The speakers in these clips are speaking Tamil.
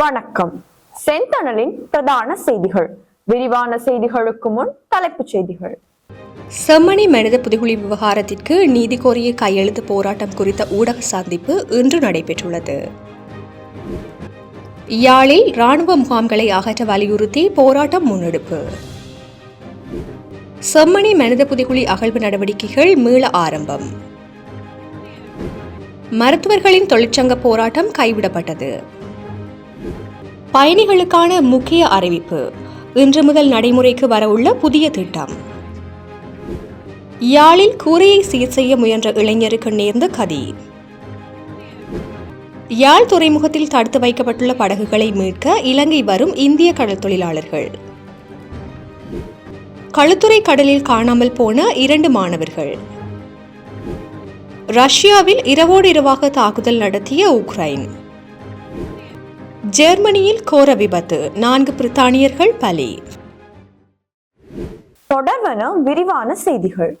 வணக்கம். செந்தணலின் பிரதான செய்திகள். விரிவான செய்திகளுக்கு முன் தலைப்புச் செய்திகள். செம்மணி மனித புதுகுழி விவகாரத்திற்கு நீதி கோரிய கையெழுத்து போராட்டம் குறித்த ஊடக சந்திப்பு இன்று நடைபெற்றுள்ளது. யாழில் ராணுவ முகாம்களை அகற்ற வலியுறுத்தி போராட்டம் முன்னெடுப்பு. செம்மணி மனித புதைகுழி அகழ்வு நடவடிக்கைகள் மீள ஆரம்பம். மருத்துவர்களின் தொழிற்சங்க போராட்டம் கைவிடப்பட்டது. பயணிகளுக்கான முக்கிய அறிவிப்பு. இன்று முதல் நடைமுறைக்கு வரவுள்ள புதிய திட்டம். யாழில் கூரையை சீர் செய்ய முயன்ற இளைஞருக்கு நேர்ந்த கதி. யாழ் துறைமுகத்தில் தடுத்து வைக்கப்பட்டுள்ள படகுகளை மீட்க இலங்கை வரும் இந்திய கடல் தொழிலாளர்கள். களுத்துறை கடலில் காணாமல் போன இரண்டு மாணவர்கள். ரஷ்யாவில் இரவோடு இரவாக தாக்குதல் நடத்திய உக்ரைன். ஜெர்மனியில் கோர விபத்து. நான்கு பிரித்தானியர்கள் பலி. தொடர்வன விரிவான செய்திகள்.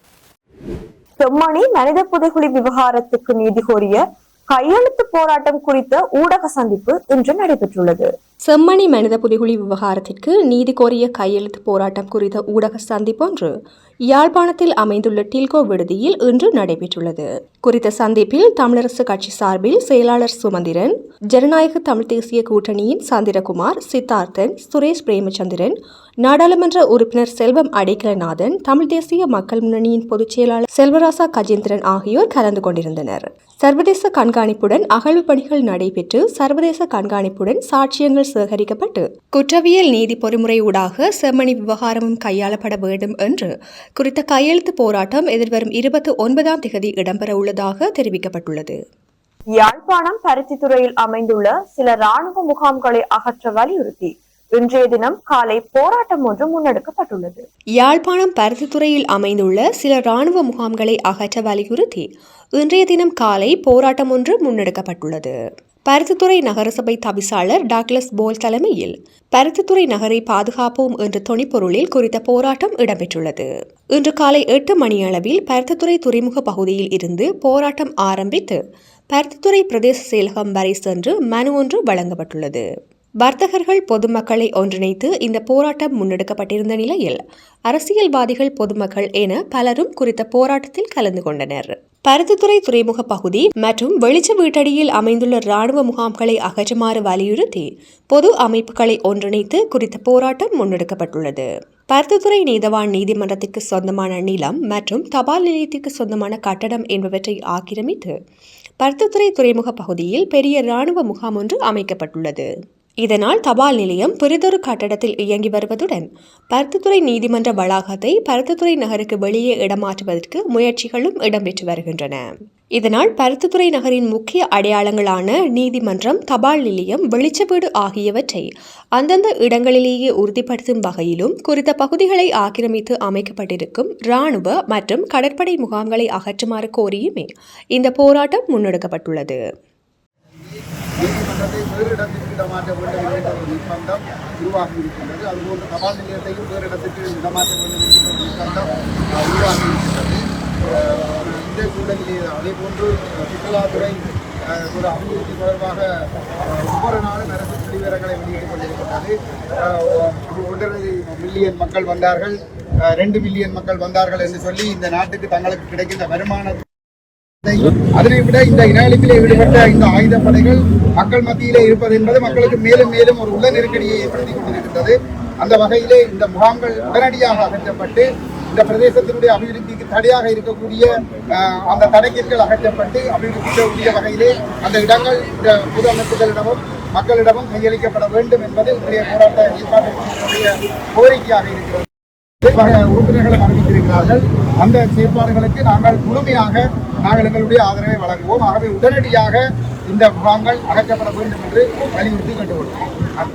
செம்மணி மனித புதைகுழி விவகாரத்துக்கு நீதி கோரிய கையெழுத்து போராட்டம் குறித்த ஊடக சந்திப்பு இன்று நடைபெற்றுள்ளது. செம்மணி மனித புதைகுழி விவகாரத்திற்கு நீதி கோரிய கையெழுத்து போராட்டம் குறித்த ஊடக சந்திப்பொன்று யாழ்ப்பாணத்தில் அமைந்துள்ள டில்கோ விடுதியில் இன்று நடைபெற்றுள்ளது. குறித்த சந்திப்பில் தமிழரசு கட்சி சார்பில் செயலாளர் சுமந்திரன் ஜனநாயக தமிழ் தேசிய கூட்டணியின் சந்திரகுமார் சித்தார்த்தன் சுரேஷ் பிரேமச்சந்திரன் நாடாளுமன்ற உறுப்பினர் செல்வம் அடைக்கலநாதன் தமிழ் தேசிய மக்கள் முன்னணியின் பொதுச் செயலாளர் செல்வராசா கஜேந்திரன் ஆகியோர் கலந்து கொண்டிருந்தனர். சர்வதேச கண்காணிப்புடன் அகழ்வு பணிகள் நடைபெற்று சர்வதேச கண்காணிப்புடன் சாட்சியங்கள் சேகரிக்கப்பட்டு குற்றவியல் நீதி பொறிமுறை ஊடாக செம்மணி விவகாரமும் கையாளப்பட வேண்டும் என்று குறித்த கையெழுத்து போராட்டம் எதிர்வரும் இருபத்தி ஒன்பதாம் திகதி இடம்பெற உள்ளதாக தெரிவிக்கப்பட்டுள்ளது. யாழ்ப்பாணம் பருத்தித்துறையில் அமைந்துள்ள சில ராணுவ முகாம்களை அகற்ற வலியுறுத்தி இன்றைய தினம் காலை போராட்டம் ஒன்று முன்னெடுக்கப்பட்டுள்ளது. யாழ்ப்பாணம் பருத்தித்துறையில் அமைந்துள்ள சில ராணுவ முகாம்களை அகற்ற வலியுறுத்தி இன்றைய தினம் காலை போராட்டம் ஒன்று முன்னெடுக்கப்பட்டுள்ளது. பருத்தித்துறை நகரசபை தவிசாளர் டாக்லஸ் போல் தலைமையில் பருத்தித்துறை நகரை பாதுகாப்போம் என்ற தொனிப்பொருளில் குறித்த போராட்டம் இடம்பெற்றுள்ளது. இன்று காலை எட்டு மணியளவில் பருத்தித்துறை துறைமுக பகுதியில் இருந்து போராட்டம் ஆரம்பித்து பருத்தித்துறை பிரதேச செயலகம் வரை சென்று மனு ஒன்று வழங்கப்பட்டுள்ளது. வர்த்தகர்கள் பொதுமக்களை ஒன்றிணைத்து இந்த போராட்டம் முன்னெடுக்கப்பட்டிருந்த நிலையில் அரசியல்வாதிகள் பொதுமக்கள் என பலரும் குறித்த போராட்டத்தில் கலந்து கொண்டனர். பருத்தித்துறை துறைமுக பகுதி மற்றும் வெளிச்ச வீட்டடியில் அமைந்துள்ள ராணுவ முகாம்களை அகற்றுமாறு வலியுறுத்தி பொது அமைப்புகளை ஒன்றிணைத்து குறித்த போராட்டம் முன்னெடுக்கப்பட்டுள்ளது. பருத்தித்துறை நீதவான் நீதிமன்றத்திற்கு சொந்தமான நிலம் மற்றும் தபால் நிலையத்திற்கு சொந்தமான கட்டடம் என்பவற்றை ஆக்கிரமித்து பருத்தித்துறை துறைமுக பகுதியில் பெரிய ராணுவ முகாம் ஒன்று அமைக்கப்பட்டுள்ளது. இதனால் தபால் நிலையம் பெரிதொரு கட்டடத்தில் இயங்கி வருவதுடன் பருத்தித்துறை நீதிமன்ற வளாகத்தை பருத்தித்துறை நகருக்கு வெளியே இடமாற்றுவதற்கு முயற்சிகளும் இடம்பெற்று வருகின்றன. இதனால் பருத்தித்துறை நகரின் முக்கிய அடையாளங்களான நீதிமன்றம் தபால் நிலையம் வெளிச்சவீடு ஆகியவற்றை அந்தந்த இடங்களிலேயே உறுதிப்படுத்தும் வகையிலும் குறித்த பகுதிகளை ஆக்கிரமித்து அமைக்கப்பட்டிருக்கும் இராணுவ மற்றும் கடற்படை முகாம்களை அகற்றுமாறு கோரியுமே இந்த போராட்டம் முன்னெடுக்கப்பட்டுள்ளது. நீதிமன்றத்தை வேறு இடத்திற்கு இடமாற்ற வேண்டும் என்கின்ற ஒரு நிர்பந்தம் உருவாகி இருக்கின்றது அதுபோன்று தபால் நிலையத்தையும் வேறு இடத்திற்கு இடமாற்ற வேண்டும் என்கின்ற ஒரு நிர்பந்தம் உருவாகி இருக்கின்றது இந்த சூழலிலே அதே போன்று சுற்றுலாத்துறை ஒரு அபிவிருத்தி தொடர்பாக ஒவ்வொரு நாளும் அரசு புள்ளிவிவரங்களை வெளியிட்டுக் கொண்டிருக்கின்றது. ஒன்றரை மில்லியன் மக்கள் வந்தார்கள். ரெண்டு மில்லியன் மக்கள் வந்தார்கள் என்று சொல்லி இந்த நாட்டுக்கு தங்களுக்கு கிடைக்கின்ற வருமான அதனை விட இந்த இனஅழிப்பிலே ஈடுபட்ட இந்த ஆயுதப்படைகள் மக்கள் மத்தியிலே இருப்பது என்பது மக்களுக்கு மேலும் மேலும் ஒரு உள்ள நெருக்கடியை ஏற்படுத்தி கொண்டிருந்தது அந்த வகையிலே இந்த முகாம்கள் உடனடியாக அகற்றப்பட்டு இந்த பிரதேசத்தினுடைய அபிவிருத்திக்கு தடையாக இருக்கக்கூடிய அந்த தடைக்கீர்கள் அகற்றப்பட்டு அபிவிருத்திக்கூடிய வகையிலே அந்த இடங்கள் இந்த பொது அமைப்புகளிடமும் மக்களிடமும் கையளிக்கப்பட வேண்டும் என்பது இன்றைய போராட்ட ஏற்பாட்டினுடைய கோரிக்கையாக இருக்கிறது. உறுப்பினர்களை உறுப்பினர்களும் அறிவித்திருக்கிறார்கள். அந்த செயற்பாடுகளுக்கு நாங்கள் முழுமையாக நாங்கள் எங்களுடைய ஆதரவை வழங்குவோம். ஆகவே உடனடியாக இந்த முகாம்கள் அகற்றப்பட வேண்டும் என்று வலியுறுத்தி கேட்டுக்கொள்கிறோம்.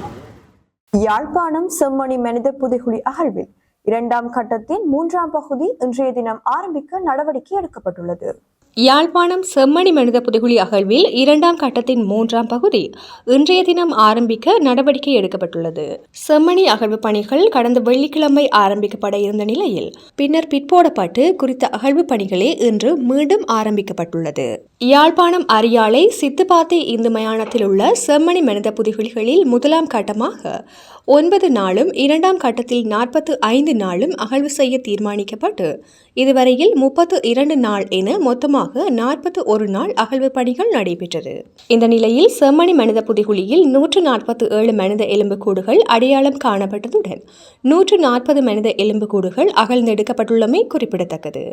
யாழ்ப்பாணம் செம்மணி மனித புதைகுழி அகழ்வில் இரண்டாம் கட்டத்தின் மூன்றாம் பகுதி இன்றைய தினம் ஆரம்பிக்க நடவடிக்கை எடுக்கப்பட்டுள்ளது. யாழ்ப்பாணம் செம்மணி மனித புதுகுழி அகழ்வில் இரண்டாம் கட்டத்தின் மூன்றாம் பகுதி இன்றைய தினம் ஆரம்பிக்க நடவடிக்கை எடுக்கப்பட்டுள்ளது. செம்மணி அகழ்வு பணிகள் கடந்த வெள்ளிக்கிழமை ஆரம்பிக்கப்பட இருந்த நிலையில் பின்னர் பிற்போடப்பட்டு குறித்த அகழ்வு பணிகளே இன்று மீண்டும் ஆரம்பிக்கப்பட்டுள்ளது. யாழ்ப்பாணம் அரியாலை சித்துப்பாத்தி இந்து மயானத்தில் உள்ள செம்மணி மனித புதுகுழிகளில் முதலாம் கட்டமாக ஒன்பது நாளும் இரண்டாம் கட்டத்தில் நாற்பத்து ஐந்து நாளும் அகழ்வு செய்ய தீர்மானிக்கப்பட்டு இதுவரையில் முப்பத்து இரண்டு நாள் என மொத்தமாக நாற்பத்து ஒரு நாள் அகழ்வு பணிகள் நடைபெற்றது. இந்த நிலையில் செம்மணி மனித புதிகுழியில் நூற்று நாற்பத்து ஏழு மனித எலும்புக்கூடுகள் அடையாளம் காணப்பட்டதுடன் நூற்று நாற்பது மனித எலும்புக்கூடுகள் அகழ்ந்தெடுக்கப்பட்டுள்ளமை குறிப்பிடத்தக்கது.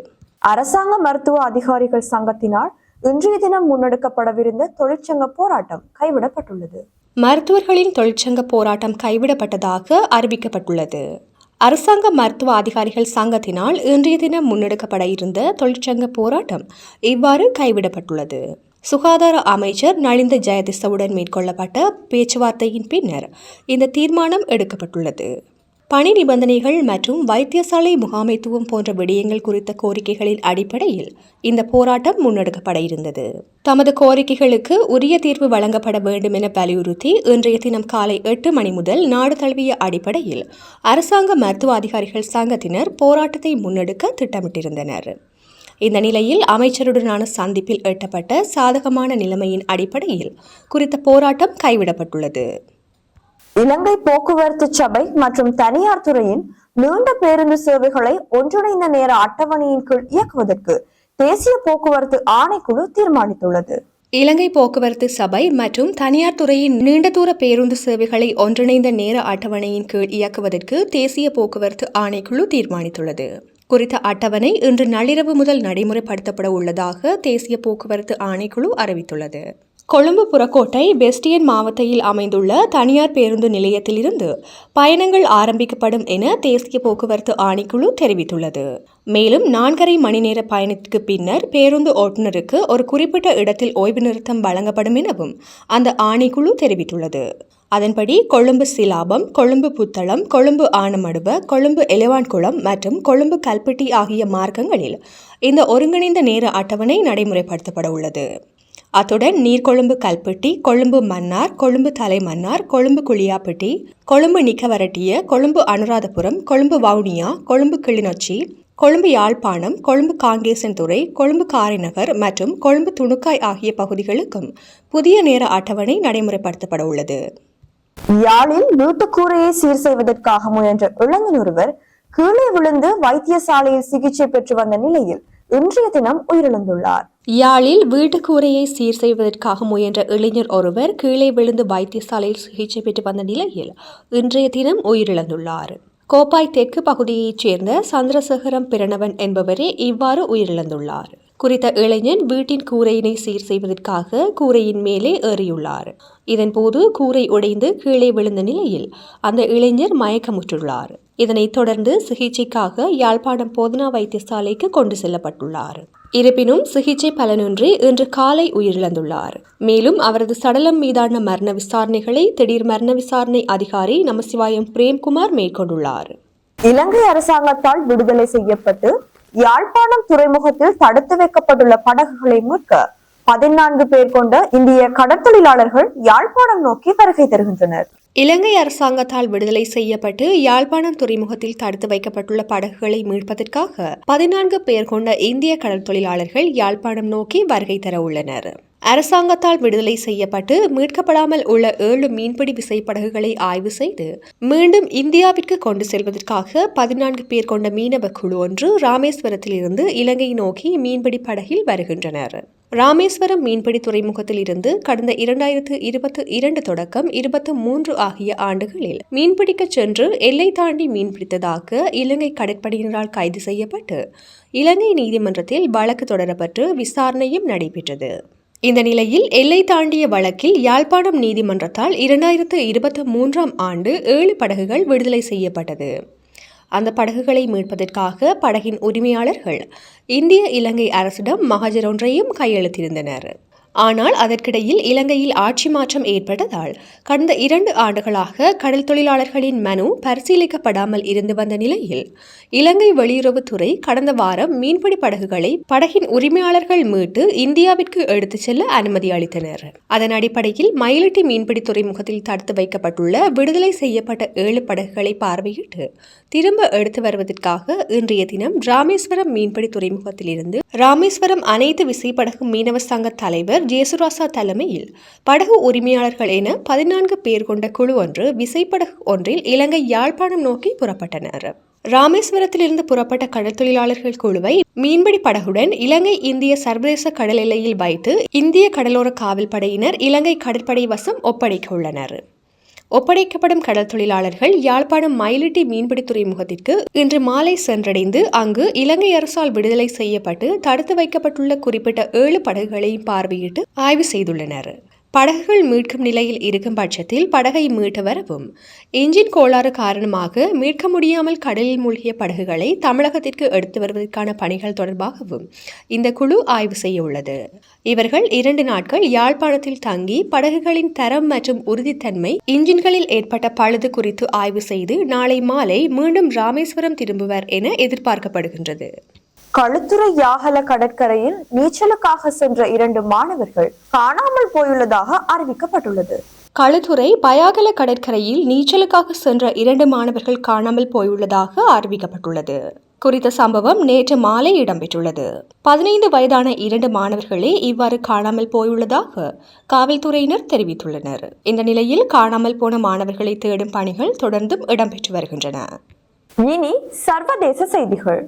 அரசாங்க மருத்துவ அதிகாரிகள் சங்கத்தினால் இன்றைய தினம் முன்னெடுக்கப்படவிருந்த தொழிற்சங்க போராட்டம் கைவிடப்பட்டுள்ளது. மருத்துவர்களின் தொழிற்சங்க போராட்டம் கைவிடப்பட்டதாக அறிவிக்கப்பட்டுள்ளது. அரசாங்க மருத்துவ அதிகாரிகள் சங்கத்தினால் இன்றைய தினம் முன்னெடுக்கப்பட இருந்த தொழிற்சங்க போராட்டம் இவ்வாறு கைவிடப்பட்டுள்ளது. சுகாதார அமைச்சர் நலிந்த ஜெயதிசவுடன் மேற்கொள்ளப்பட்ட பேச்சுவார்த்தையின் பின்னர் இந்த தீர்மானம் எடுக்கப்பட்டுள்ளது. பணி நிபந்தனைகள் மற்றும் வைத்தியசாலை முகாமைத்துவம் போன்ற விடயங்கள் குறித்த கோரிக்கைகளின் அடிப்படையில் இந்த போராட்டம் முன்னெடுக்கப்பட இருந்தது. தமது கோரிக்கைகளுக்கு உரிய தீர்வு வழங்கப்பட வேண்டும் என வலியுறுத்தி இன்றைய தினம் காலை எட்டு மணி முதல் நாடு தழுவிய அடிப்படையில் அரசாங்க மருத்துவ அதிகாரிகள் சங்கத்தினர் போராட்டத்தை முன்னெடுக்க திட்டமிட்டிருந்தனர். இந்த நிலையில் அமைச்சருடனான சந்திப்பில் எட்டப்பட்ட சாதகமான நிலைமையின் அடிப்படையில் குறித்த போராட்டம் கைவிடப்பட்டுள்ளது. இலங்கை போக்குவரத்து சபை மற்றும் தனியார் துறையின் நீண்ட பேருந்து சேவைகளை ஒன்றிணைந்த நேர அட்டவணையின் கீழ் இயக்குவதற்கு தேசிய போக்குவரத்து ஆணைக்குழு தீர்மானித்துள்ளது. இலங்கை போக்குவரத்து சபை மற்றும் தனியார் துறையின் நீண்ட தூர பேருந்து சேவைகளை ஒன்றிணைந்த நேர அட்டவணையின் கீழ் இயக்குவதற்கு தேசிய போக்குவரத்து ஆணைக்குழு தீர்மானித்துள்ளது. குறித்த அட்டவணை இன்று நள்ளிரவு முதல் நடைமுறைப்படுத்தப்பட உள்ளதாக தேசிய போக்குவரத்து ஆணைக்குழு அறிவித்துள்ளது. கொழும்பு புறக்கோட்டை பெஸ்டியன் மாவட்டத்தில் அமைந்துள்ள தனியார் பேருந்து நிலையத்திலிருந்து பயணங்கள் ஆரம்பிக்கப்படும் என தேசிய போக்குவரத்து ஆணைக்குழு தெரிவித்துள்ளது. மேலும் நான்கரை மணி நேர பயணத்திற்கு பின்னர் பேருந்து ஓட்டுநருக்கு ஒரு குறிப்பிட்ட இடத்தில் ஓய்வு நிறுத்தம் வழங்கப்படும் எனவும் அந்த ஆணைக்குழு தெரிவித்துள்ளது. அதன்படி கொழும்பு சிலாபம் கொழும்பு புத்தளம் கொழும்பு ஆனமடுவ கொழும்பு எலவான்குளம் மற்றும் கொழும்பு கல்பட்டி ஆகிய மார்க்கங்களில் இந்த ஒருங்கிணைந்த நேர அட்டவணை நடைமுறைப்படுத்தப்பட உள்ளது அத்துடன் நீர்கொழும்பு கல்பட்டி கொழும்பு மன்னார் கொழும்பு தலைமன்னார் கொழும்பு குளியாப்பட்டி கொழும்பு நிக்கவரட்டிய கொழும்பு அனுராதபுரம் கொழும்பு வவுனியா கொழும்பு கிளிநொச்சி கொழும்பு யாழ்ப்பாணம் கொழும்பு காங்கேசன்துறை கொழும்பு காரைநகர் மற்றும் கொழும்பு துணுக்காய் ஆகிய பகுதிகளுக்கும் புதிய நேர அட்டவணை நடைமுறைப்படுத்தப்பட உள்ளது. யாழில் வீட்டுக்கூரையை சீர் செய்வதற்காக முயன்ற இளைஞர் ஒருவர் கீழே விழுந்து வைத்தியசாலையில் சிகிச்சை பெற்று வந்த நிலையில் இன்றைய தினம் உயிரிழந்துள்ளார். யாழில் வீட்டுக்கூரையை சீர் செய்வதற்காக முயன்ற இளைஞர் ஒருவர் கீழே விழுந்து வைத்தியசாலையில் சிகிச்சை பெற்று வந்த நிலையில் இன்றைய தினம் உயிரிழந்துள்ளார். கோப்பாய் தெற்கு பகுதியைச் சேர்ந்த சந்திரசேகரம் பிரணவன் என்பவரே இவ்வாறு உயிரிழந்துள்ளார். குறித்த இளைஞன் வீட்டின் கூரையினை சீர் செய்வதற்காக கூரையின் மேலே ஏறியுள்ளார். இதன்போது கூரை உடைந்து கீழே விழுந்த நிலையில் அந்த இளைஞர் மயக்கமுற்றுள்ளார். இதனைத் தொடர்ந்து சிகிச்சைக்காக யாழ்ப்பாணம் போதனா வைத்தியசாலைக்கு கொண்டு செல்லப்பட்டுள்ளார். இருப்பினும் சிகிச்சை பலனின்றி இன்று காலை உயிரிழந்துள்ளார். மேலும் அவரது சடலம் மீதான மரண விசாரணைகளை திடீர் மரண விசாரணை அதிகாரி நமசிவாயம் பிரேம்குமார் மேற்கொண்டுள்ளார். இலங்கை அரசாங்கத்தால் விடுதலை செய்யப்பட்டு யாழ்ப்பாணம் துறைமுகத்தில் தடுத்து வைக்கப்பட்டுள்ள படகுகளை மீட்க பதினான்கு பேர் கொண்ட இந்திய கடற்தொழிலாளர்கள் யாழ்ப்பாணம் நோக்கி வருகை தருகின்றனர். இலங்கை அரசாங்கத்தால் விடுதலை செய்யப்பட்டு யாழ்ப்பாணம் துறைமுகத்தில் தடுத்து வைக்கப்பட்டுள்ள படகுகளை மீட்பதற்காக பதினான்கு பேர் கொண்ட இந்திய கடல் தொழிலாளர்கள் யாழ்ப்பாணம் நோக்கி வருகை தர உள்ளனர். அரசாங்கத்தால் விடுதலை செய்யப்பட்டு மீட்கப்படாமல் உள்ள ஏழு மீன்பிடி விசைப்படகுகளை ஆய்வு செய்து மீண்டும் இந்தியாவிற்கு கொண்டு செல்வதற்காக பதினான்கு பேர் கொண்ட மீனவ குழு ஒன்று ராமேஸ்வரத்தில் இருந்து இலங்கை நோக்கி மீன்பிடி படகில் வருகின்றனர். ராமேஸ்வரம் மீன்பிடி துறைமுகத்தில் இருந்து கடந்த இரண்டாயிரத்து இருபத்தி இரண்டு தொடக்கம் இருபத்தி மூன்று ஆகிய ஆண்டுகளில் மீன்பிடிக்கச் சென்று எல்லை தாண்டி மீன்பிடித்ததாக இலங்கை கடற்படையினரால் கைது செய்யப்பட்டு இலங்கை நீதிமன்றத்தில் வழக்கு தொடரப்பட்டு விசாரணையும் நடைபெற்றது. இந்த நிலையில் எல்லை தாண்டிய வழக்கில் யாழ்ப்பாணம் நீதிமன்றத்தால் இரண்டாயிரத்து இருபத்தி மூன்றாம் ஆண்டு ஏழு படகுகள் விடுதலை செய்யப்பட்டது. அந்த படகுகளை மீட்பதற்காக படகின் உரிமையாளர்கள் இந்திய இலங்கை அரசிடம் மகஜர் ஒன்றையும் கையெழுத்திருந்தனர். ஆனால் அதற்கிடையில் இலங்கையில் ஆட்சி மாற்றம் ஏற்பட்டதால் கடந்த இரண்டு ஆண்டுகளாக கடல் தொழிலாளர்களின் மனு பரிசீலிக்கப்படாமல் இருந்து வந்த நிலையில் இலங்கை வெளியுறவுத்துறை கடந்த வாரம் மீன்பிடி படகுகளை படகின் உரிமையாளர்கள் மீட்டு இந்தியாவிற்கு எடுத்துச் செல்ல அனுமதி அளித்தனர். அதன் அடிப்படையில் மயிலட்டி மீன்பிடி துறைமுகத்தில் தடுத்து வைக்கப்பட்டுள்ள விடுதலை செய்யப்பட்ட ஏழு படகுகளை பார்வையிட்டு திரும்ப எடுத்து வருவதற்காக இன்றைய தினம் ராமேஸ்வரம் மீன்பிடி துறைமுகத்தில் இருந்து ராமேஸ்வரம் அனைத்து விசைப்படகு மீனவ சங்க தலைவர் ஜேசுராசா தலைமையில் படகு உரிமையாளர்கள் என பதினான்கு பேர் கொண்ட குழு ஒன்று விசைப்படகு ஒன்றில் இலங்கை யாழ்ப்பாணம் நோக்கி புறப்பட்டனர். ராமேஸ்வரத்திலிருந்து புறப்பட்ட கடல் தொழிலாளர்கள் குழுவை மீன்பிடி படகுடன் இலங்கை இந்திய சர்வதேச கடல் எல்லையில் வைத்து இந்திய கடலோர காவல் படையினர் இலங்கை கடற்படை வசம் ஒப்படைக்க உள்ளனர். ஒப்படைக்கப்படும் கடல் தொழிலாளர்கள் யாழ்ப்பாணம் மயிலிட்டி மீன்பிடி துறைமுகத்திற்கு இன்று மாலை சென்றடைந்து அங்கு இலங்கை அரசால் விடுதலை செய்யப்பட்டு தடுத்து வைக்கப்பட்டுள்ள குறிப்பிட்ட ஏழு படகுகளையும் பார்வையிட்டு ஆய்வு செய்துள்ளனர். படகுகள் மீட்கும் நிலையில் இருக்கும் பட்சத்தில் படகை மீட்டு வரவும். என்ஜின் கோளாறு காரணமாக மீட்க முடியாமல் கடலில் மூழ்கிய படகுகளை தமிழகத்திற்கு எடுத்து வருவதற்கான பணிகள் தொடர்பாகவும் இந்த குழு ஆய்வு செய்ய உள்ளது இவர்கள் இரண்டு நாட்கள் யாழ்ப்பாணத்தில் தங்கி படகுகளின் தரம் மற்றும் உறுதித்தன்மை இன்ஜின்களில் ஏற்பட்ட பழுது குறித்து ஆய்வு செய்து நாளை மாலை மீண்டும் ராமேஸ்வரம் திரும்புவர் என எதிர்பார்க்கப்படுகின்றது. களுத்துறை யாகல கடற்கரையில் நீச்சலுக்காக சென்ற இரண்டு மாணவர்கள் காணாமல் போயுள்ளதாக அறிவிக்கப்பட்டுள்ளது. களுத்துறை பயாகல கடற்கரையில் நீச்சலுக்காக சென்ற இரண்டு மாணவர்கள் காணாமல் போயுள்ளதாக அறிவிக்கப்பட்டுள்ளது. குறித்த சம்பவம் நேற்று மாலை இடம்பெற்றுள்ளது. பதினைந்து வயதான இரண்டு மாணவர்களே இவ்வாறு காணாமல் போயுள்ளதாக காவல்துறையினர் தெரிவித்துள்ளனர். இந்த நிலையில் காணாமல் போன மாணவர்களை தேடும் பணிகள் தொடர்ந்தும் இடம்பெற்று வருகின்றன. இனி சர்வதேச செய்திகள்.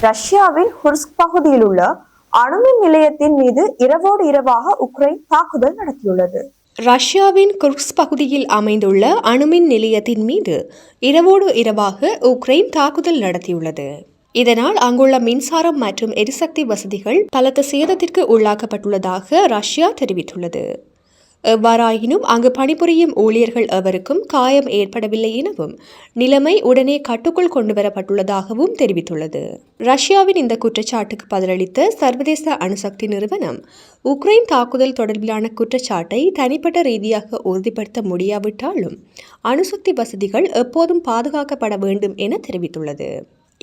ரஷ்யாவின் ஹுர்ஸ்க் பகுதியில் உள்ள அணுமின் நிலையத்தின் மீது இரவோடு இரவாக உக்ரைன் தாக்குதல் நடத்தியுள்ளது. ரஷ்யாவின் குர்ஸ் பகுதியில் அமைந்துள்ள அணுமின் நிலையத்தின் மீது இரவோடு இரவாக உக்ரைன் தாக்குதல் நடத்தியுள்ளது. இதனால் அங்குள்ள மின்சாரம் மற்றும் எரிசக்தி வசதிகள் பலத்த சேதத்திற்கு உள்ளாக்கப்பட்டுள்ளதாக ரஷ்யா தெரிவித்துள்ளது. எவ்வாறாயினும் அங்கு பணிபுரியும் ஊழியர்கள் எவருக்கும் காயம் ஏற்படவில்லை எனவும் நிலைமை உடனே கட்டுக்குள் கொண்டுவரப்பட்டுள்ளதாகவும் தெரிவித்துள்ளது. ரஷ்யாவின் இந்த குற்றச்சாட்டுக்கு பதிலளித்த சர்வதேச அணுசக்தி நிறுவனம் உக்ரைன் தாக்குதல் தொடர்பிலான குற்றச்சாட்டை தனிப்பட்ட ரீதியாக உறுதிப்படுத்த முடியாவிட்டாலும் அணுசக்தி வசதிகள் எப்போதும் பாதுகாக்கப்பட வேண்டும் என தெரிவித்துள்ளது.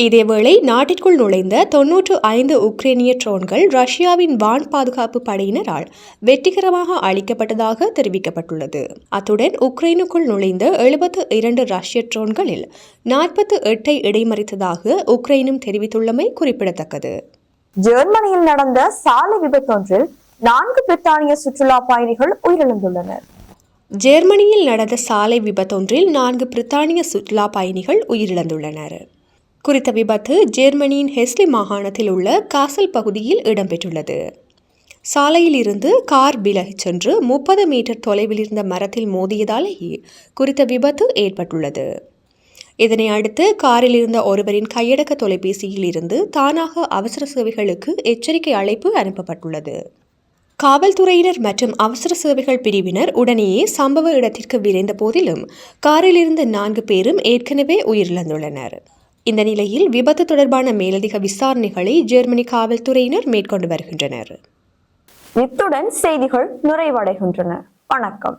இதேவேளை நாட்டிற்குள் நுழைந்த தொன்னூற்று ஐந்து உக்ரைனிய ட்ரோன்கள் ரஷ்யாவின் வான் பாதுகாப்பு படையினரால் வெற்றிகரமாக அளிக்கப்பட்டதாக தெரிவிக்கப்பட்டுள்ளது. அத்துடன் உக்ரைனுக்குள் நுழைந்த எழுபத்து இரண்டு ரஷ்ய ட்ரோன்களில் நாற்பத்து எட்டை இடைமறித்ததாக உக்ரைனும் தெரிவித்துள்ளமை குறிப்பிடத்தக்கது. ஜெர்மனியில் நடந்த சாலை விபத்தொன்றில் நான்கு பிரித்தானிய சுற்றுலா பயணிகள் உயிரிழந்துள்ளனர். ஜெர்மனியில் நடந்த சாலை விபத்தொன்றில் நான்கு பிரித்தானிய சுற்றுலா பயணிகள் உயிரிழந்துள்ளனர். குறித்த விபத்து ஜெர்மனியின் ஹெஸ்லி மாகாணத்தில் உள்ள காசல் பகுதியில் இடம்பெற்றுள்ளது. சாலையில் இருந்து கார் விலகிச் சென்று முப்பது மீட்டர் தொலைவில் இருந்த மரத்தில் மோதியதாலேயே குறித்த விபத்து ஏற்பட்டுள்ளது. இதனை அடுத்து காரில் இருந்த ஒருவரின் கையடக்க தொலைபேசியில் இருந்து தானாக அவசர சேவைகளுக்கு எச்சரிக்கை அழைப்பு அனுப்பப்பட்டுள்ளது. காவல்துறையினர் மற்றும் அவசர சேவைகள் பிரிவினர் உடனேயே சம்பவ இடத்திற்கு விரைந்த போதிலும் காரில் இருந்த நான்கு பேரும் ஏற்கனவே உயிரிழந்துள்ளனர். இந்த நிலையில் விபத்து தொடர்பான மேலதிக விசாரணைகளை ஜெர்மனி காவல்துறையினர் மேற்கொண்டு வருகின்றனர். இத்துடன் செய்திகள் நிறைவடைகின்றன. வணக்கம்.